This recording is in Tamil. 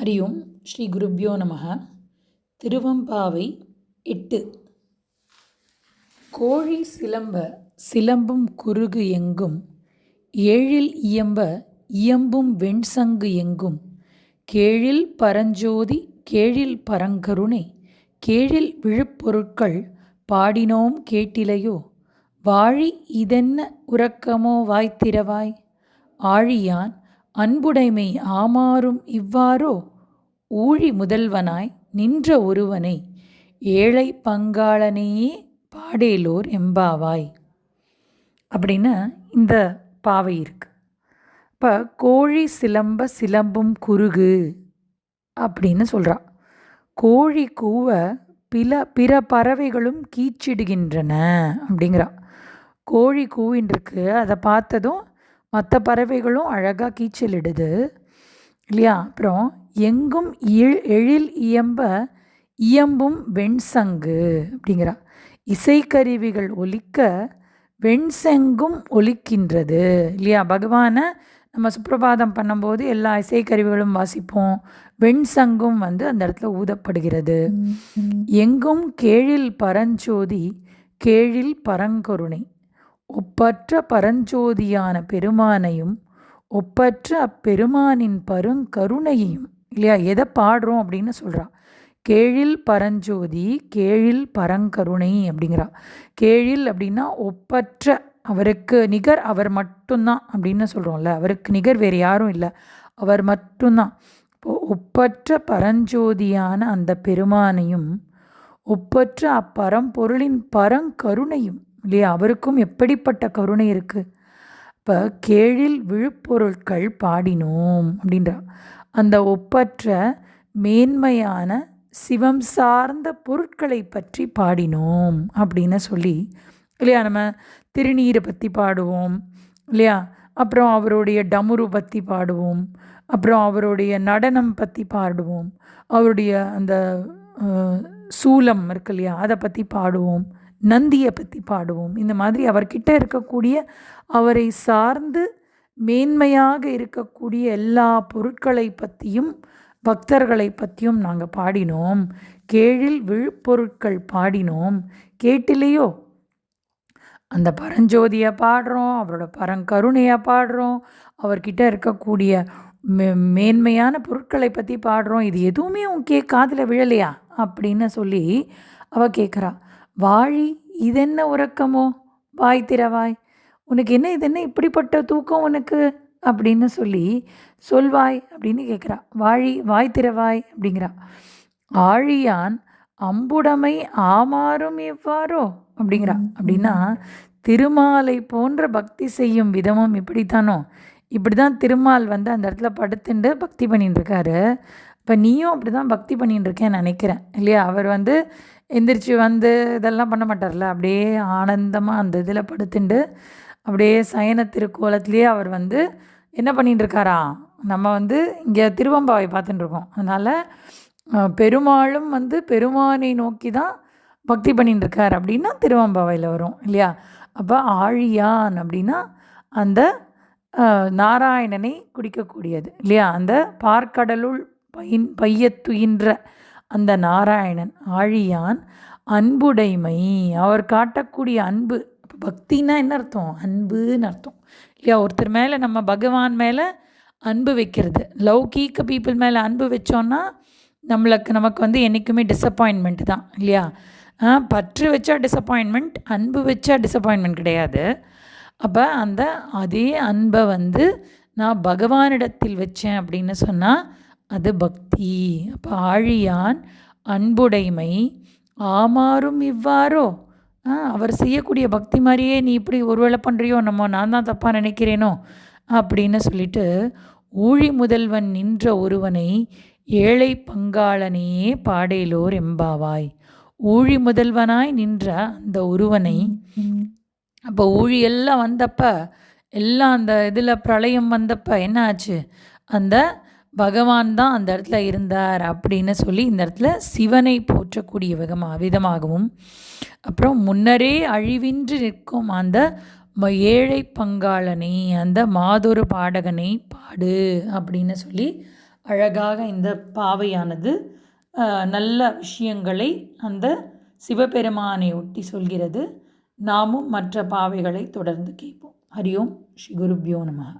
ஹரி ஓம் ஸ்ரீ குருப்யோ நம திருவம்பாவை எட்டு கோழி சிலம்ப சிலம்பும் குறுகு எங்கும்। ஏழில் இயம்ப இயம்பும் வெண்சங்கு எங்கும்। கேழில் பரஞ்சோதி கேழில் பரங்கருணை கேழில் விழுப்பொருட்கள் பாடினோம் கேட்டிலையோ வாழி இதென்ன உறக்கமோ வாய்த்திரவாய்? ஆழியான் அன்புடைமை ஆமாறும் இவ்வாறோ? ஊழி முதல்வனாய் நின்ற ஒருவனை ஏழை பங்காளனையே பாடேலோர் எம்பாவாய். அப்படின்னு இந்த பாவை இருக்கு. இப்போ கோழி சிலம்ப சிலம்பும் குருகு அப்படின்னு சொல்கிறா கோழி கூவ பில பிற பறவைகளும் கீச்சிடுகின்றன அப்படிங்கிறா. கோழி கூவின்றிருக்கு அதை பார்த்ததும் மற்ற பறவைகளும் அழகாக கீச்சலிடுது. இல்லையா? அப்புறம் எங்கும் எழில் இயம்ப இயம்பும் வெண்சங்கு அப்படிங்கிறா. இசைக்கருவிகள் ஒலிக்க வெண்செங்கும் ஒலிக்கின்றது. இல்லையா? பகவானை நம்ம சுப்பிரபாதம் பண்ணும்போது எல்லா இசைக்கருவிகளும் வாசிப்போம். வெண்சங்கும் வந்து அந்த இடத்துல ஊதப்படுகிறது. எங்கும் கேழில் பரஞ்சோதி கேழில் பரங்கருணை. ஒப்பற்ற பரஞ்சோதியான பெருமானையும் ஒப்பற்ற அப்பெருமானின் பருங்கருணையையும் இல்லையா எதை பாடுறோம் அப்படின்னு சொல்கிறா கேழில் பரஞ்சோதி கேழில் பரங்கருணை அப்படிங்கிறா. கேழில் அப்படின்னா ஒப்பற்ற அவருக்கு நிகர் அவர் மட்டும்தான் அப்படின்னு சொல்கிறோம்ல அவருக்கு நிகர் வேறு யாரும் இல்லை அவர் மட்டும்தான். இப்போ ஒப்பற்ற பரஞ்சோதியான அந்த பெருமானையும் ஒப்பற்ற அப்பரம்பொருளின் பரங்கருணையும் இல்லையா? அவருக்கும் எப்படிப்பட்ட கருணை இருக்குது இப்போ கேழில் விழுப்பொருட்கள் பாடினோம் அப்படின்றா. அந்த ஒப்பற்ற மேன்மையான சிவம் சார்ந்த பொருட்களை பற்றி பாடினோம் அப்படின்னு சொல்லி இல்லையா? நம்ம திருநீரை பற்றி பாடுவோம் இல்லையா? அப்புறம் அவருடைய டமுரு பற்றி பாடுவோம் அப்புறம் அவருடைய நடனம் பற்றி பாடுவோம் அவருடைய அந்த சூலம் இருக்கு இல்லையா? அதை பற்றி பாடுவோம். நந்தியை பற்றி பாடுவோம். இந்த மாதிரி அவர்கிட்ட இருக்கக்கூடிய அவரை சார்ந்து மேன்மையாக இருக்கக்கூடிய எல்லா பொருட்களை பற்றியும் பக்தர்களை பற்றியும் நாங்கள் பாடினோம். கேழில் விழுப்பொருட்கள் பாடினோம். கேட்டிலையோ அந்த பரஞ்சோதியை பாடுறோம் அவரோட பரங்கருணையை பாடுறோம் அவர்கிட்ட இருக்கக்கூடிய மே மேன்மையான பொருட்களை பற்றி பாடுறோம். இது எதுவுமே உன் கே காதில் விழலையா? அப்படின்னு சொல்லி அவள் கேட்குறா வாழி இதென்ன உறக்கமோ? வாய் திறவாய். உனக்கு என்ன இது என்ன இப்படிப்பட்ட தூக்கம் உனக்கு? அப்படின்னு சொல்லி சொல்வாய் அப்படின்னு கேட்குறா வாழி வாய் திறவாய் அப்படிங்கிறா. ஆழியான் அம்புடைமை ஆமாறும் எவ்வாறோ? அப்படிங்கிறா. அப்படின்னா திருமாலை போன்ற பக்தி செய்யும் விதமும் இப்படித்தானோ? இப்படி தான் திருமால் வந்து அந்த இடத்துல படுத்துண்டு பக்தி பண்ணிட்டு இருக்காரு. இப்போ நீயும் அப்படி தான் பக்தி பண்ணிட்டு இருக்கேன்னு நினைக்கிறேன் இல்லையா? அவர் வந்து எந்திரிச்சு வந்து இதெல்லாம் பண்ண மாட்டார்ல. அப்படியே ஆனந்தமாக அந்த இதில் படுத்துண்டு அப்படியே சயன திருக்கோலத்திலேயே அவர் வந்து என்ன பண்ணிகிட்டு இருக்காரா? நம்ம வந்து இங்கே திருவம்பாவை பார்த்துட்டு இருக்கோம். அதனால் பெருமாளும் வந்து பெருமானை நோக்கி தான் பக்தி பண்ணிட்டு இருக்கார் அப்படின்னா திருவம்பாவையில் வரும் இல்லையா? அப்போ ஆழியான் அப்படின்னா அந்த நாராயணனை குடிக்கக்கூடியது இல்லையா? அந்த பார்க்கடலுள் பயின் பையத்துயின்ற அந்த நாராயணன் ஆழியான் அன்புடைமை. அவர் காட்டக்கூடிய அன்பு இப்போ பக்தின்னா என்ன அர்த்தம்? அன்புன்னு அர்த்தம். இல்லையா? ஒருத்தர் மேலே நம்ம பகவான் மேலே அன்பு வைக்கிறது. லௌகீக பீப்புள் மேலே அன்பு வச்சோன்னா நம்மளுக்கு நமக்கு வந்து என்றைக்குமே டிசப்பாயின்மெண்ட் தான். இல்லையா? பற்று வச்சா டிசப்பாயின்மெண்ட் அன்பு வச்சா டிசப்பாயின்மெண்ட் கிடையாது. அப்போ அந்த அதே அன்பை வந்து நான் பகவானிடத்தில் வச்சேன் அப்படின்னு சொன்னால் அது பக்தி. அப்போ ஆழியான் அன்புடைமை ஆமாறும் இவ்வாறோ? அவர் செய்யக்கூடிய பக்தி மாதிரியே நீ இப்படி ஒருவேளை பண்ணுறியோ நம்ம நான் தான் தப்பாக நினைக்கிறேனோ? அப்படின்னு சொல்லிட்டு ஊழி முதல்வன் நின்ற ஒருவனை ஏழை பங்காளனையே பாடேலோர் எம்பாவாய். ஊழி முதல்வனாய் நின்ற அந்த ஒருவனை அப்போ ஊழி எல்லாம் வந்தப்போ எல்லாம் அந்த இதில் பிரளயம் வந்தப்போ என்ன ஆச்சு? அந்த பகவான் தான் அந்த இடத்துல இருந்தார் அப்படின்னு சொல்லி இந்த இடத்துல சிவனை போற்றக்கூடிய விதமாக விதமாகவும் அப்புறம் முன்னரே அழிவின்றி நிற்கும் அந்த ஏழை பங்காளனை அந்த மாதொரு பாடகனை பாடு அப்படின்னு சொல்லி அழகாக இந்த பாவையானது நல்ல விஷயங்களை அந்த சிவபெருமானை ஒட்டி சொல்கிறது. நாமும் மற்ற பாவைகளை தொடர்ந்து கேட்போம். ஹரி ஓம் ஸ்ரீ குருப்யோ நமகா